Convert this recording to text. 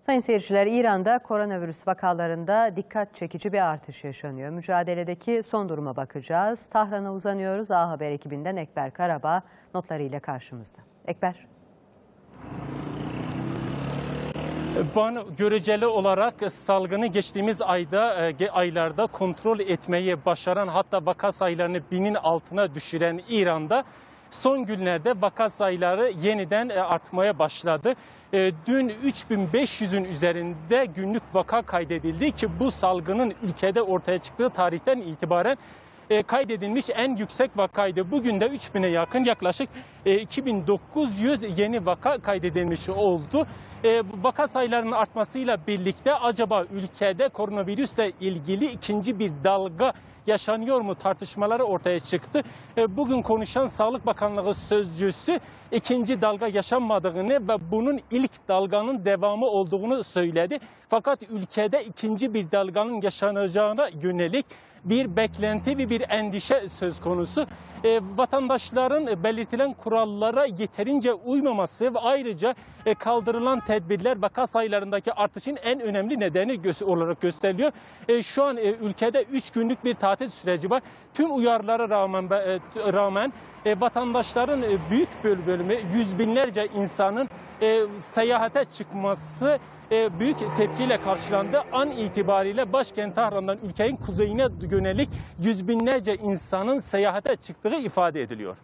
Sayın seyirciler, İran'da koronavirüs vakalarında dikkat çekici bir artış yaşanıyor. Mücadeledeki son duruma bakacağız. Tahran'a uzanıyoruz. A Haber ekibinden Ekber Karabağ notlarıyla karşımızda. Ekber. Ban göreceli olarak salgını geçtiğimiz ayda e, aylarda kontrol etmeyi başaran hatta vaka sayılarını binin altına düşüren İran'da son günlerde vaka sayıları yeniden e, artmaya başladı. E, Dün 3500'ün üzerinde günlük vaka kaydedildi ki bu salgının ülkede ortaya çıktığı tarihten itibaren e, kaydedilmiş en yüksek vakaydı. Bugün de 3000'e yakın yaklaşık e, 2900 yeni vaka kaydedilmiş oldu. E, vaka sayılarının artmasıyla birlikte acaba ülkede koronavirüsle ilgili ikinci bir dalga yaşanıyor mu tartışmaları ortaya çıktı. E, Bugün konuşan Sağlık Bakanlığı sözcüsü ikinci dalga yaşanmadığını ve bunun ilk dalganın devamı olduğunu söyledi. Fakat ülkede ikinci bir dalganın yaşanacağına yönelik bir beklenti ve bir endişe söz konusu. E, vatandaşların belirtilen kurallara yeterince uymaması ve ayrıca e, kaldırılan tedbirler vaka sayılarındaki artışın en önemli nedeni gö- olarak gösteriliyor. E, şu an e, ülkede 3 günlük bir tatil süreci var. Tüm uyarılara rağmen e, rağmen e, vatandaşların e, büyük bir bölümü yüz binlerce insanın e, seyahate çıkması e, büyük tepkiyle karşılandı. An itibariyle başkent Tahran'dan ülkenin kuzeyine yönelik yüz binlerce insanın seyahate çıktığı ifade ediliyor.